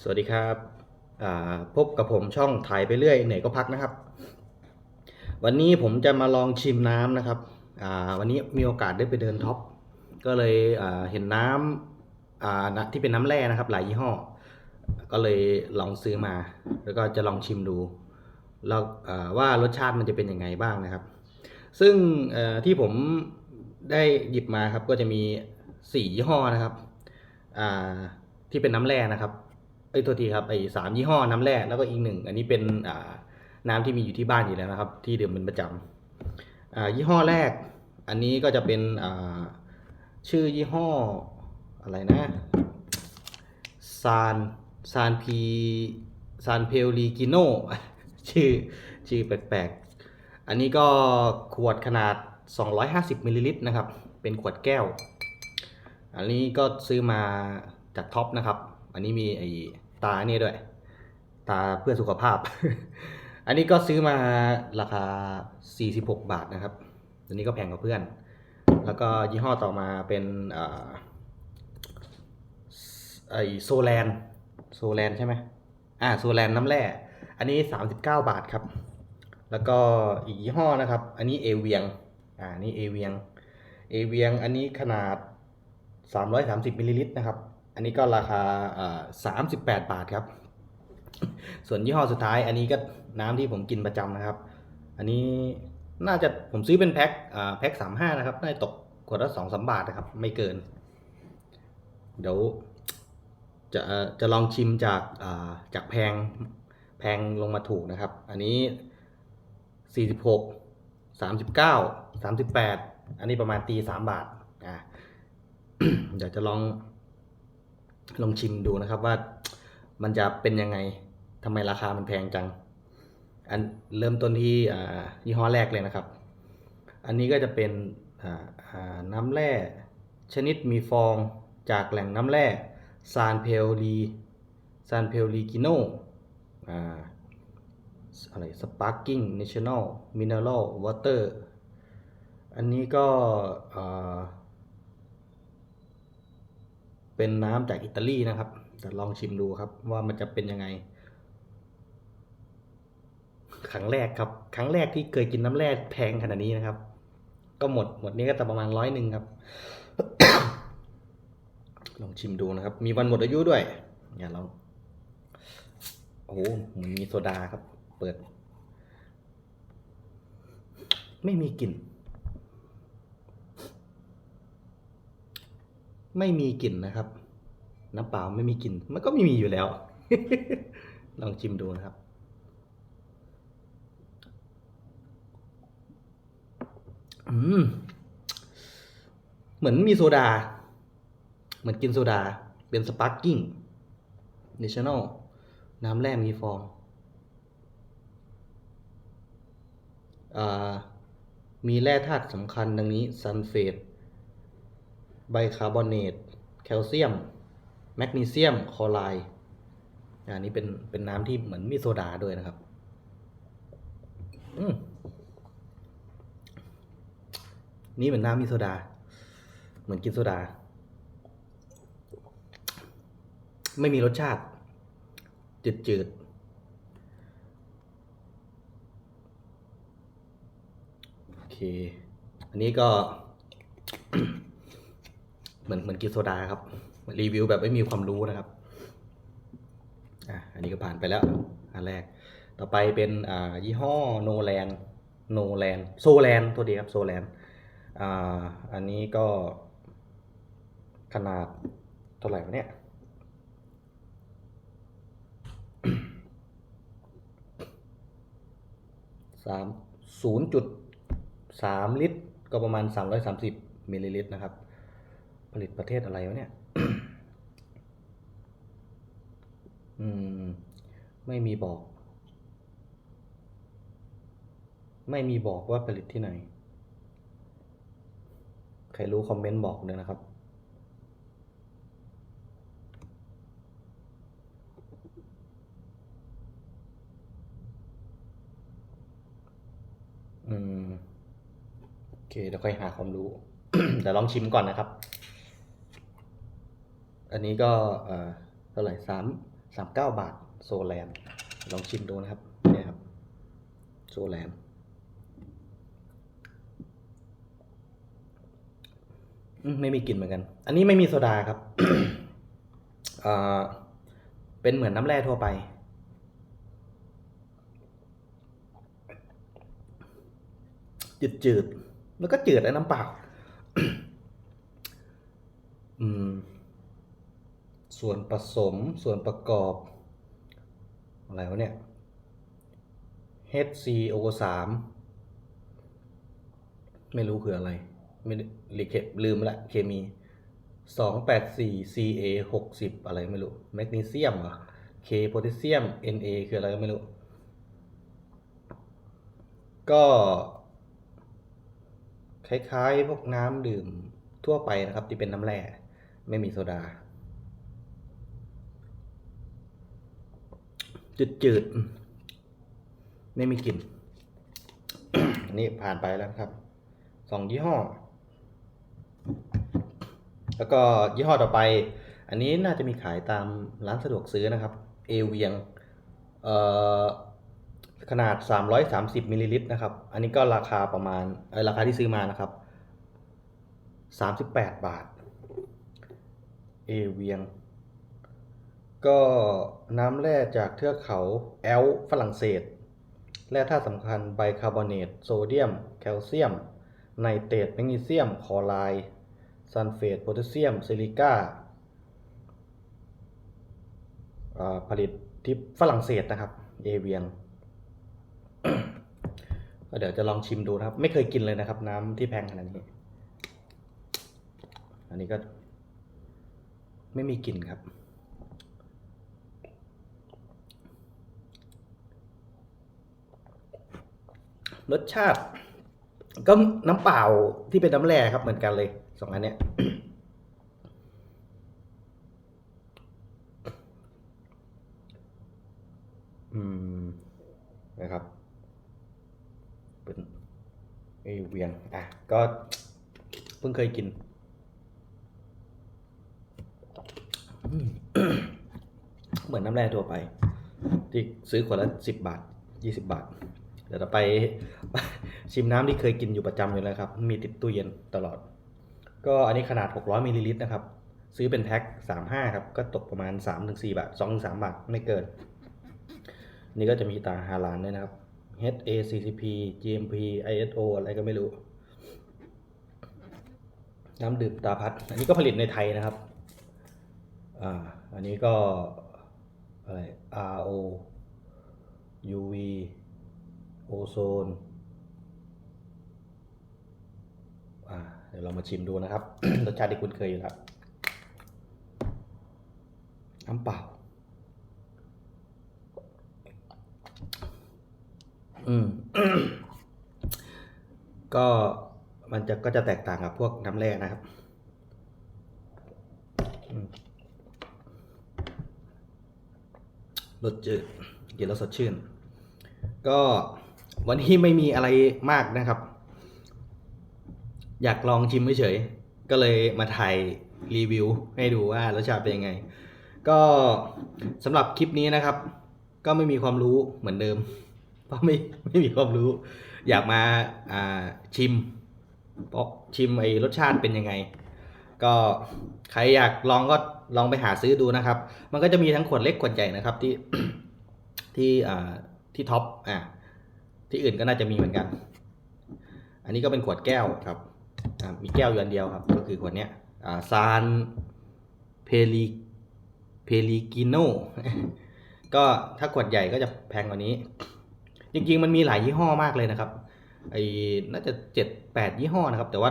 สวัสดีครับพบกับผมช่องถ่ายไปเรื่อยเหนื่อยก็พักนะครับ วันนี้ผมจะมาลองชิมน้ำนะครับวันนี้มีโอกาสได้ไปเดินท็อปก็เลยเห็นน้ำที่เป็นน้ำแร่นะครับ หลายยี่ห้อ ก็เลยลองซื้อมา แล้วก็จะลองชิมดูแล้วอ่าว่ารสชาติมันจะเป็นยังไงบ้างนะครับ ซึ่งที่ผมได้หยิบมาครับก็จะมีสี่ยี่ห้อนะครับที่เป็นน้ำแร่นะครับ อ้ยโทษทีครับไอ้สามยี่ห้อน้ำแร่แล้วก็อีกหนึ่งอันนี้เป็นอ่าน้ำที่มีอยู่ที่บ้านอยู่แล้วนะครับ ที่ดื่มเป็นประจำอ่ายี่ห้อแรก อันนี้ก็จะเป็นอ่าชื่อยี่ห้ออะไรนะซานซานพีซานเพลลีกิโนชื่อชื่อแปลกๆ อันนี้ก็ขวดขนาด 250มิลลิลิตรนะครับ เป็นขวดแก้ว อันนี้ก็ซื้อมาจากท็อปนะครับ อันนี้มีไอ ตาเนี่ยด้วย ตาเพื่อสุขภาพ อันนี้ก็ซื้อมาราคา 46 บาทนะครับอันนี้ก็แพงกว่าเพื่อน แล้วก็ยี่ห้อต่อมาเป็นไอโซแลนโซแลนใช่ไหมอ่าโซแลนน้ำแร่ อันนี้ 39 บาทครับ แล้วก็อีกยี่ห้อนะครับ อันนี้เอเวียง อ่านี่เอเวียง เอเวียงอันนี้ขนาด 330มิลลิลิตรนะครับ อันนี้ก็ราคาอ่า38บแปดบาทครับ ส่วนยี่ห้อสุดท้าย อันนี้ก็น้ำที่ผมกินประจำนะครับ อันนี้น่าจะผมซื้อเป็นแพ็คแพ็ค35นะครับน่าจะตกขวดละ2 3บาทนะครับ ไม่เกิน เดี๋ยวจะจะลองชิมจากจากแพงแพงลงมาถูกนะครับ อันนี้46 39 38อันนี้ประมาณตี3บาทอ่าเดี๋ยวจะลอง ลองชิมดูนะครับว่ามันจะเป็นยังไงทำไมราคามันแพงจัง อันเริ่มต้นที่ยี่ห้อแรกเลยนะครับ อันนี้ก็จะเป็นอ่าอ่าน้ำแร่ชนิดมีฟองจากแหล่งน้ำแร่ซานเพลลีซานเพลลีกิโนอะไรสปาร์กิ้งเนชั่นแนลมินเนอรัลวอเตอร์อันนี้ก็ เป็นน้ำจากอิตาลีนะครับ แต่ลองชิมดูครับว่ามันจะเป็นยังไง ครั้งแรกครับ ครั้งแรกที่เคยกินน้ำแร่แพงขนาดนี้นะครับ ก็หมดหมดนี้ก็แต่ประมาณร้อยหนึ่งครับ ลองชิมดูนะครับ มีวันหมดอายุด้วยอย่าลองโอ้โหเหมือนมีโซดาครับ เปิด ไม่มีกลิ่น ไม่มีกลิ่นนะครับ น้ำเปล่าไม่มีกลิ่น มันก็ไม่มีอยู่แล้ว ลองชิมดูนะครับ อืม เหมือนมีโซดา เหมือนกินโซดา เป็นสปาร์กิ้งเนชั่นแนลน้ำแร่มีฟองอมีแร่ธาตุสำคัญดังนี้ซัลเฟต ไบคาร์บอเนต แคลเซียม แมกนีเซียม คอไรด์อันนี้เป็นเป็นน้ำที่เหมือนมีโซดาด้วยนะครับ อืมนี่เหมือนน้ำมีโซดา เหมือนกินโซดา ไม่มีรสชาติ จืดจืดๆโอเค อันนี้ก็ เหมือนเหมือนกินโซดาครับ รีวิวแบบไม่มีความรู้นะครับ อะอันนี้ก็ผ่านไปแล้ว อันแรก ต่อไปเป็นอ่ายี่ห้อโนแลนโนแลนโซแลนตัวดีครับโซแลนอ่าอันนี้ก็ขนาดเท่าไหร่วะเนี่ยสามศูนย์จุดสามลิตร ก็ประมาณสามร้อยสามสิบมิลลิลิตรนะครับ ผลิตประเทศอะไรวะเนี่ย อืม ไม่มีบอก ไม่มีบอกว่าผลิตที่ไหน ใครรู้คอมเมนต์บอกเลยนะครับอืม โอเค เดี๋ยวค่อยหาความรู้ เดี๋ยวลองชิมก่อนนะครับ อันนี้ก็เอ่อเท่าไหร่สามสามเก้าบาทโซแลนลองชิมดูนะครับเนี่ยครับโซแลนด์อืมไม่มีกลิ่นเหมือนกัน อันนี้ไม่มีโซดาครับเป็นเหมือนน้ำแร่ทั่วไป จืดจืดๆแล้วก็จืดแล้น้ำเปล่า อืม ส่วนผสมส่วนประกอบ อะไรวะเนี่ย HCO 3 ไม่รู้คืออะไร ไม่ได้หรือเคลืมละเคมีสองแปดสี่ CA หกสิบอะไรไม่รู้ แมกนีเซียมเหรอ K โพแทสเซียม Na คืออะไรก็ไม่รู้ ก็คล้ายๆ พวกน้ำดื่มทั่วไปนะครับ ที่เป็นน้ำแร่ ไม่มีโซดา จืดๆไม่มีกลิ่นนนี้ผ่านไปแล้วครับสองยี่ห้อ แล้วก็ยี่ห้อต่อไป อันนี้น่าจะมีขายตามร้านสะดวกซื้อนะครับ เอเวียงเอ่อขนาด 330มิลลิลิตรนะครับ อันนี้ก็ราคาประมาณราคาที่ซื้อมานะครับ 38 บาท เอเวียง ก็น้ำแร่จากเทือกเขาแอลฝรั่งเศส แร่ธาตุสำคัญไบคาร์บอเนต โซเดียม แคลเซียม ไนเตรตแมกนีเซียม คอไรด์ซัลเฟตโพแทสเซียม ซิลิก้าผลิตที่ฝรั่งเศสนะครับ เอเวียงก็เดี๋ยวจะลองชิมดูนะครับ ไม่เคยกินเลยนะครับ น้ำที่แพงขนาดนี้ อันนี้ก็ไม่มีกลิ่นครับ รสชาติ ก็น้ำเปล่าที่เป็นน้ำแร่ครับเหมือนกันเลยสองอันเนี้ยอืมนะครับ เป็นเอเวียงอะก็เพิ่งเคยกินเหมือนน้ำแร่ทั่วไป ที่ซื้อขวดละสิบบาทยี่สิบบาท ดี๋ยวเราไปชิมน้ำที่เคยกินอยู่ประจำอยู่แล้วครับ มีติดตู้เย็นตลอด ก็อันนี้ขนาด 600มิลลิลิตรนะครับ ซื้อเป็นแพ็ค35 ครับ ก็ตกประมาณ 3-4 บาท 2-3 บาท ไม่เกิน นี่ก็จะมีตาฮาลานด้วยนะครับ HACCP GMP ISO อะไรก็ไม่รู้ น้ำดื่มตาพัด อันนี้ก็ผลิตในไทยนะครับ อ่า อันนี้ก็อะไร RO UV โอโซนเดี๋ยวเรามาชิมดูนะครับ รสชาติที่คุณเคยอยู่แล้วน้ำเปล่า อืม ก็มันจะก็จะแตกต่างกับพวกน้ำแร่นะครับรสจืดกินแล้วสดชื่น ก็ วันนี้ไม่มีอะไรมากนะครับ อยากลองชิมเฉยๆก็เลยมาถ่ายรีวิวให้ดูว่ารสชาติเป็นยังไง ก็สำหรับคลิปนี้นะครับ ก็ไม่มีความรู้เหมือนเดิม เพราะไม่ไม่มีความรู้ อยากมาอ่าชิมเพราะชิมไอ้รสชาติเป็นยังไง ก็ใครอยากลองก็ลองไปหาซื้อดูนะครับ มันก็จะมีทั้งขวดเล็กขวดใหญ่นะครับที่ที่อ่าที่ท็อปอ่า ที่อื่นก็น่าจะมีเหมือนกัน อันนี้ก็เป็นขวดแก้วครับอ่ามีแก้วอยู่อันเดียวครับ ก็คือขวดเนี้ยอ่าซานเพลีเพลีกิโนก็ถ้าขวดใหญ่ก็จะแพงกว่านี้ จริงๆมันมีหลายยี่ห้อมากเลยนะครับไอ้น่าจะเจ็ดแปดยี่ห้อนะครับ แต่ว่า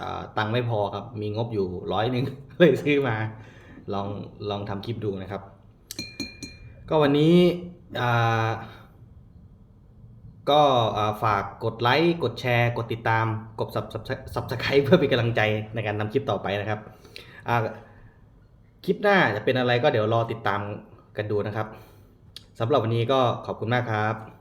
อ่าตังค์ไม่พอครับ มีงบอยู่ร้อยหนึ่งเลยซื้อมา ลองลองทำคลิปดูนะครับ ก็วันนี้อ่า ก็ฝากกดไลค์กดแชร์ กดติดตาม กด subscribe เพื่อเป็นกำลังใจในการทำคลิปต่อไปนะครับคลิปหน้าจะเป็นอะไรก็เดี๋ยวรอติดตามกันดูนะครับสำหรับวันนี้ก็ขอบคุณมากครับ